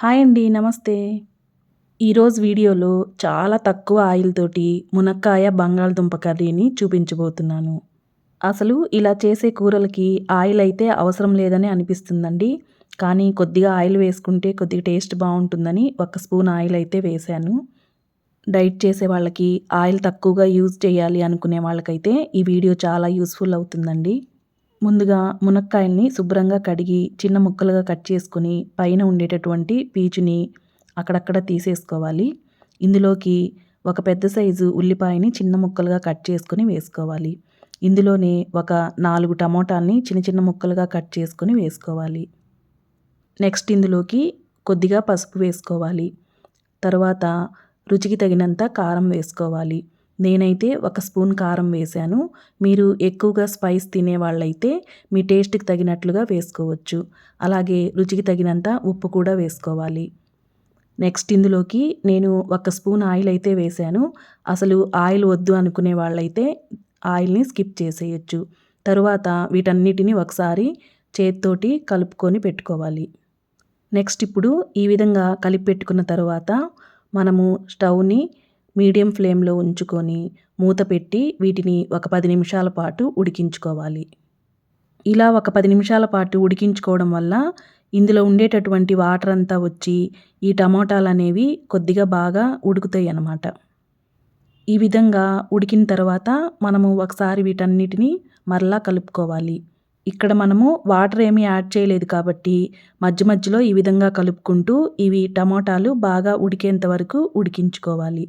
Hi అండి నమస్తే. ఈరోజు వీడియోలో చాలా తక్కువ ఆయిల్ తోటి మునక్కాయ బంగాళదుంప కర్రీని చూపించబోతున్నాను. అసలు ఇలా చేసే కూరలకి ఆయిల్ అయితే అవసరం లేదని అనిపిస్తుందండి. కానీ కొద్దిగా ఆయిల్ వేసుకుంటే కొద్దిగా టేస్ట్ బాగుంటుందని ఒక స్పూన్ ఆయిల్ అయితే వేశాను. డైట్ చేసే వాళ్ళకి ఆయిల్ తక్కువగా యూజ్ చేయాలి అనుకునే వాళ్ళకైతే ఈ వీడియో చాలా యూస్ఫుల్ అవుతుందండి. ముందుగా మునక్కాయల్ని శుభ్రంగా కడిగి చిన్న ముక్కలుగా కట్ చేసుకొని పైన ఉండేటటువంటి పీచుని అక్కడక్కడ తీసేసుకోవాలి. ఇందులోకి ఒక పెద్ద సైజు ఉల్లిపాయని చిన్న ముక్కలుగా కట్ చేసుకొని వేసుకోవాలి. ఇందులోనే ఒక నాలుగు టమోటాల్ని చిన్న చిన్న ముక్కలుగా కట్ చేసుకొని వేసుకోవాలి. నెక్స్ట్ ఇందులోకి కొద్దిగా పసుపు వేసుకోవాలి. తర్వాత రుచికి తగినంత కారం వేసుకోవాలి. నేనైతే ఒక స్పూన్ కారం వేశాను. మీరు ఎక్కువగా స్పైస్ తినే వాళ్ళైతే మీ టేస్ట్కి తగినట్లుగా వేసుకోవచ్చు. అలాగే రుచికి తగినంత ఉప్పు కూడా వేసుకోవాలి. నెక్స్ట్ ఇందులోకి నేను ఒక స్పూన్ ఆయిల్ అయితే వేశాను. అసలు ఆయిల్ వద్దు అనుకునే వాళ్ళైతే ఆయిల్ని స్కిప్ చేసేయచ్చు. తరువాత వీటన్నిటిని ఒకసారి చేతితోటి కలుపుకొని పెట్టుకోవాలి. నెక్స్ట్ ఇప్పుడు ఈ విధంగా కలిపి పెట్టుకున్న తర్వాత మనము స్టవ్ని మీడియం ఫ్లేమ్లో ఉంచుకొని మూత పెట్టి వీటిని ఒక పది నిమిషాల పాటు ఉడికించుకోవాలి. ఇలా ఒక పది నిమిషాల పాటు ఉడికించుకోవడం వల్ల ఇందులో ఉండేటటువంటి వాటర్ అంతా వచ్చి ఈ టమోటాలు అనేవి కొద్దిగా బాగా ఉడుకుతాయి అన్నమాట. ఈ విధంగా ఉడికిన తర్వాత మనము ఒకసారి వీటన్నిటిని మరలా కలుపుకోవాలి. ఇక్కడ మనము వాటర్ ఏమీ యాడ్ చేయలేదు కాబట్టి మధ్య మధ్యలో ఈ విధంగా కలుపుకుంటూ ఇవి టమోటాలు బాగా ఉడికేంత వరకు ఉడికించుకోవాలి.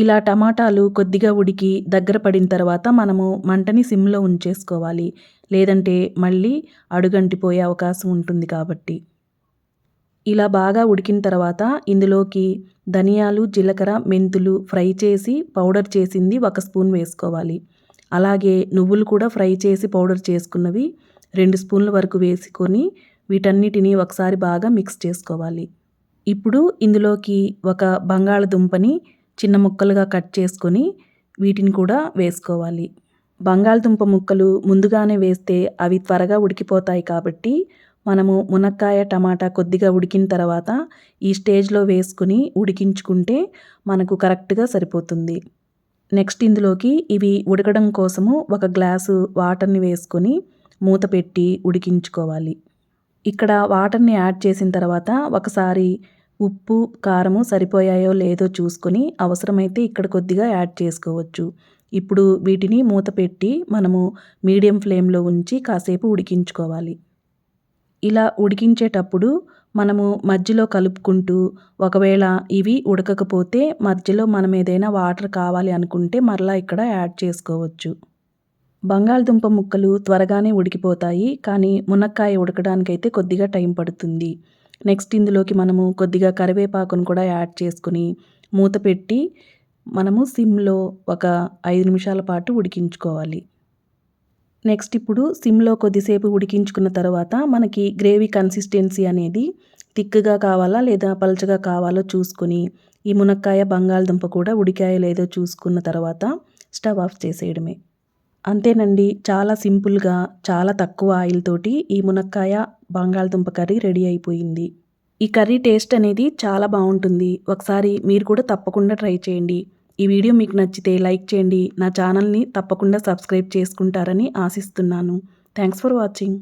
ఇలా టమాటాలు కొద్దిగా ఉడికి దగ్గర పడిన తర్వాత మనము మంటని సిమ్లో ఉంచేసుకోవాలి. లేదంటే మళ్ళీ అడుగంటిపోయే అవకాశం ఉంటుంది కాబట్టి. ఇలా బాగా ఉడికిన తర్వాత ఇందులోకి ధనియాలు జీలకర్ర మెంతులు ఫ్రై చేసి పౌడర్ చేసింది ఒక స్పూన్ వేసుకోవాలి. అలాగే నువ్వులు కూడా ఫ్రై చేసి పౌడర్ చేసుకున్నవి రెండు స్పూన్ల వరకు వేసుకొని వీటన్నిటిని ఒకసారి బాగా మిక్స్ చేసుకోవాలి. ఇప్పుడు ఇందులోకి ఒక బంగాళదుంపని చిన్న ముక్కలుగా కట్ చేసుకొని వీటిని కూడా వేసుకోవాలి. బంగాళదుంప ముక్కలు ముందుగానే వేస్తే అవి త్వరగా ఉడికిపోతాయి కాబట్టి మనము మునక్కాయ టమాటా కొద్దిగా ఉడికిన తర్వాత ఈ స్టేజ్లో వేసుకుని ఉడికించుకుంటే మనకు కరెక్ట్గా సరిపోతుంది. నెక్స్ట్ ఇందులోకి ఇవి ఉడకడం కోసము ఒక గ్లాసు వాటర్ని వేసుకొని మూత పెట్టి ఉడికించుకోవాలి. ఇక్కడ వాటర్ని యాడ్ చేసిన తర్వాత ఒకసారి ఉప్పు కారము సరిపోయాయో లేదో చూసుకొని అవసరమైతే ఇక్కడ కొద్దిగా యాడ్ చేసుకోవచ్చు. ఇప్పుడు వీటిని మూత పెట్టి మనము మీడియం ఫ్లేమ్లో ఉంచి కాసేపు ఉడికించుకోవాలి. ఇలా ఉడికించేటప్పుడు మనము మధ్యలో కలుపుకుంటూ ఒకవేళ ఇవి ఉడకకపోతే మధ్యలో మనం ఏదైనా వాటర్ కావాలి అనుకుంటే మరలా ఇక్కడ యాడ్ చేసుకోవచ్చు. బంగాళదుంప ముక్కలు త్వరగానే ఉడికిపోతాయి కానీ మునక్కాయ ఉడకడానికైతే కొద్దిగా టైం పడుతుంది. నెక్స్ట్ ఇందులోకి మనము కొద్దిగా కరివేపాకును కూడా యాడ్ చేసుకుని మూత పెట్టి మనము సిమ్లో ఒక ఐదు నిమిషాల పాటు ఉడికించుకోవాలి. నెక్స్ట్ ఇప్పుడు సిమ్లో కొద్దిసేపు ఉడికించుకున్న తర్వాత మనకి గ్రేవీ కన్సిస్టెన్సీ అనేది థిక్గా కావాలా లేదా పలచగా కావాలో చూసుకుని ఈ మునక్కాయ బంగాళదుంప కూడా ఉడికాయ లేదో చూసుకున్న తర్వాత స్టవ్ ఆఫ్ చేసేయడమే. అంతేనండి చాలా సింపుల్గా చాలా తక్కువ ఆయిల్ తోటి ఈ మునక్కాయ బంగాళదుంప కర్రీ రెడీ అయిపోయింది. ఈ కర్రీ టేస్ట్ అనేది చాలా బాగుంటుంది. ఒకసారి మీరు కూడా తప్పకుండా ట్రై చేయండి. ఈ వీడియో మీకు నచ్చితే లైక్ చేయండి. నా ఛానల్ని తప్పకుండా సబ్స్క్రైబ్ చేసుకుంటారని ఆశిస్తున్నాను. Thanks for watching.